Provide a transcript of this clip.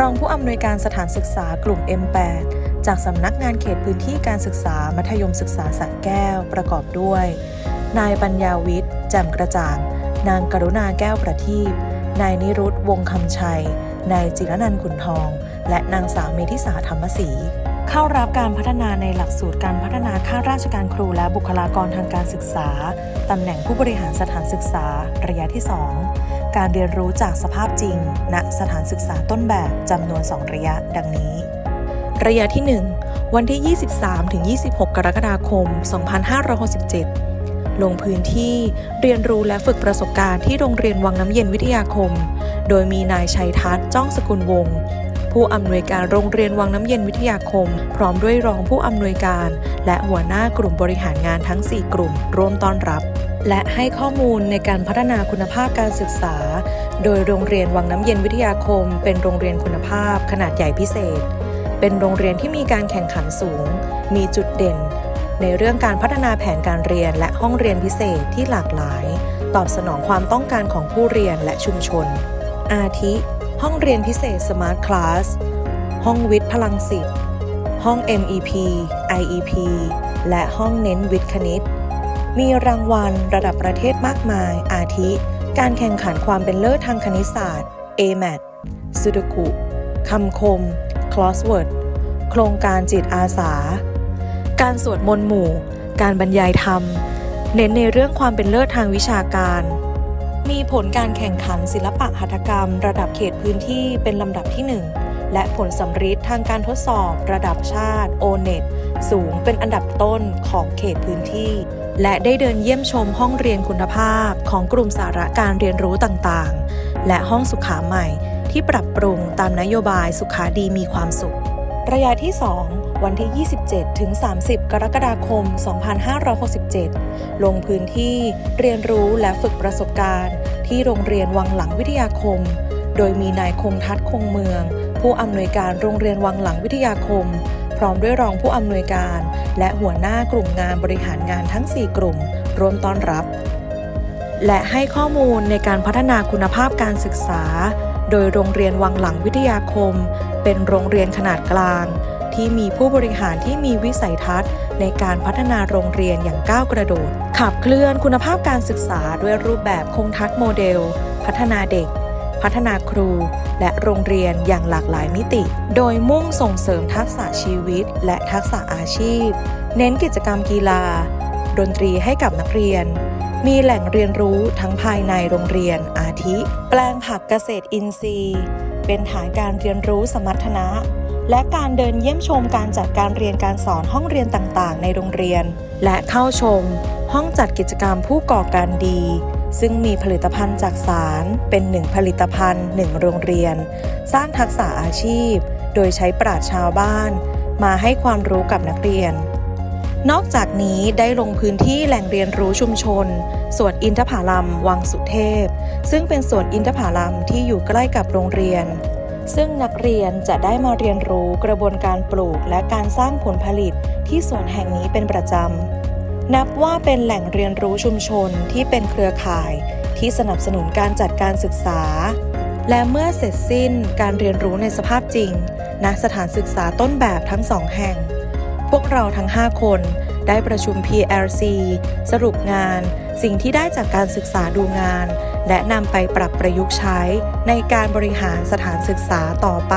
รองผู้อำนวยการสถานศึกษากลุ่ม M8 จากสำนักงานเขตพื้นที่การศึกษามัธยมศึกษาสระแก้วประกอบด้วย นายปัญญาวิทย์แจ่มกระจ่าง นางกรุณาแก้วประทีปนายนิรุตวงคำชัย นายจิรนันท์ขุนทอง และนางสาวเมธิสาธรรมศรี เข้ารับการพัฒนาในหลักสูตรการพัฒนาข้าราชการครูและบุคลากรทางการศึกษา ตำแหน่งผู้บริหารสถานศึกษา ระยะที่ 2 การเรียนรู้จากสภาพจริง ณ สถานศึกษาต้นแบบจำนวน 2 ระยะ ดังนี้ ระยะที่ 1 วันที่ 23-26 กรกฎาคม 2567 ลงพื้นที่เรียนรู้และฝึกประสบการณ์ที่โรงเรียนวังน้ำเย็นวิทยาคม โดยมีนายชัยทัศน์จ้องสกุลวงศ์ ผู้อำนวยการโรงเรียนวังน้ำเย็นวิทยาคม พร้อมด้วยรองผู้อำนวยการ และหัวหน้ากลุ่มบริหารงานทั้ง 4 กลุ่ม ร่วมต้อนรับ และให้ข้อมูลในการพัฒนาคุณภาพการศึกษา โดยโรงเรียนวังน้ำเย็นวิทยาคม เป็นโรงเรียนคุณภาพ ขนาดใหญ่พิเศษ เป็นโรงเรียนที่มีการแข่งขันสูง มีจุดเด่น ในเรื่องการพัฒนาแผนการเรียนและห้องเรียนพิเศษที่หลากหลาย ตอบสนองความต้องการของผู้เรียนและชุมชน อาทิ ห้องเรียนพิเศษ Smart Class ห้องวิทย์พลังสิทธิ์ห้อง MEP IEP และห้องเน้นวิทย์คณิต มีรางวัลระดับประเทศมากมาย อาทิ การแข่งขันความเป็นเลิศทางคณิตศาสตร์ AMAT สุดกุคำคม Crossword โครงการจิตอาสา การสวดมนต์หมู่ การบรรยายธรรม เน้นในเรื่องความเป็นเลิศทางวิชาการ มีผลการแข่งขันศิลปะหัตถกรรม ระดับเขตพื้นที่เป็นลำดับที่ 1 และผลสำฤทธิ์ทางการทดสอบระดับชาติ o n e t สูงเป็นอันดับต้นของเขตพื้นที่ และได้เดินเยี่ยมชมห้องเรียนคุณภาพของกลุ่มสาระการเรียนรู้ต่างๆ และห้องสุขาใหม่ที่ปรับปรุงตามนโยบายสุขาดีมีความสุข ระยะที่ 2 วันที่ 27 ถึง 30 กรกฎาคม 2567 ลงพื้นที่เรียนรู้และฝึกประสบการณ์ ที่โรงเรียนวังหลังวิทยาคม โดยมีนายคงทัศน์คงเมือง ผู้อำนวยการโรงเรียนวังหลังวิทยาคม พร้อมด้วยรองผู้อำนวยการ และหัวหน้ากลุ่มงานบริหารงานทั้ง 4 กลุ่มร่วมต้อนรับ และให้ข้อมูลในการพัฒนาคุณภาพการศึกษา โดยโรงเรียนวังหลังวิทยาคม เป็นโรงเรียนขนาดกลาง ที่มีผู้บริหารที่มีวิสัยทัศน์ ในการพัฒนาโรงเรียนอย่างก้าวกระโดด ขับเคลื่อนคุณภาพการศึกษาด้วยรูปแบบคงทัศน์โมเดล พัฒนาเด็ก พัฒนาครู และโรงเรียนอย่างหลากหลายมิติ โดยมุ่งส่งเสริมทักษะชีวิต และทักษะอาชีพ เน้นกิจกรรมกีฬา ดนตรีให้กับนักเรียน มีแหล่งเรียนรู้ทั้งภายในโรงเรียนอาทิ แปลงผักเกษตรอินทรีย์ เป็นฐานการเรียนรู้สมรรถนะ และการเดินเยี่ยมชมการจัดการเรียนการสอนห้องเรียนต่างๆ ในโรงเรียน และเข้าชม ห้องจัดกิจกรรมผู้ก่อการดี ซึ่งมีผลิตภัณฑ์จากสารเป็นหนึ่งผลิตภัณฑ์หนึ่งโรงเรียน สร้างทักษะอาชีพ โดยใช้ปราชญ์ชาวบ้าน มาให้ความรู้กับนักเรียน นอกจากนี้ได้ลงพื้นที่แหล่งเรียนรู้ชุมชน สวนอินทผลัมวังสุเทพ ซึ่งเป็นสวนอินทผลัมที่อยู่ใกล้กับโรงเรียน ซึ่งนักเรียนจะได้มาเรียนรู้กระบวนการปลูกและการสร้างผลผลิตที่สวนแห่งนี้เป็นประจำ นับว่าเป็นแหล่งเรียนรู้ชุมชนที่เป็นเครือข่ายที่สนับสนุนการจัดการศึกษา และเมื่อเสร็จสิ้นการเรียนรู้ในสภาพจริงณสถานศึกษาต้นแบบทั้งสองแห่ง วกเราทั้ง 5 คน ได้ประชุม PLC สรุปงาน สิ่งที่ได้จากการศึกษาดูงาน และนำไปปรับประยุกต์ใช้ในการบริหารสถานศึกษาต่อไป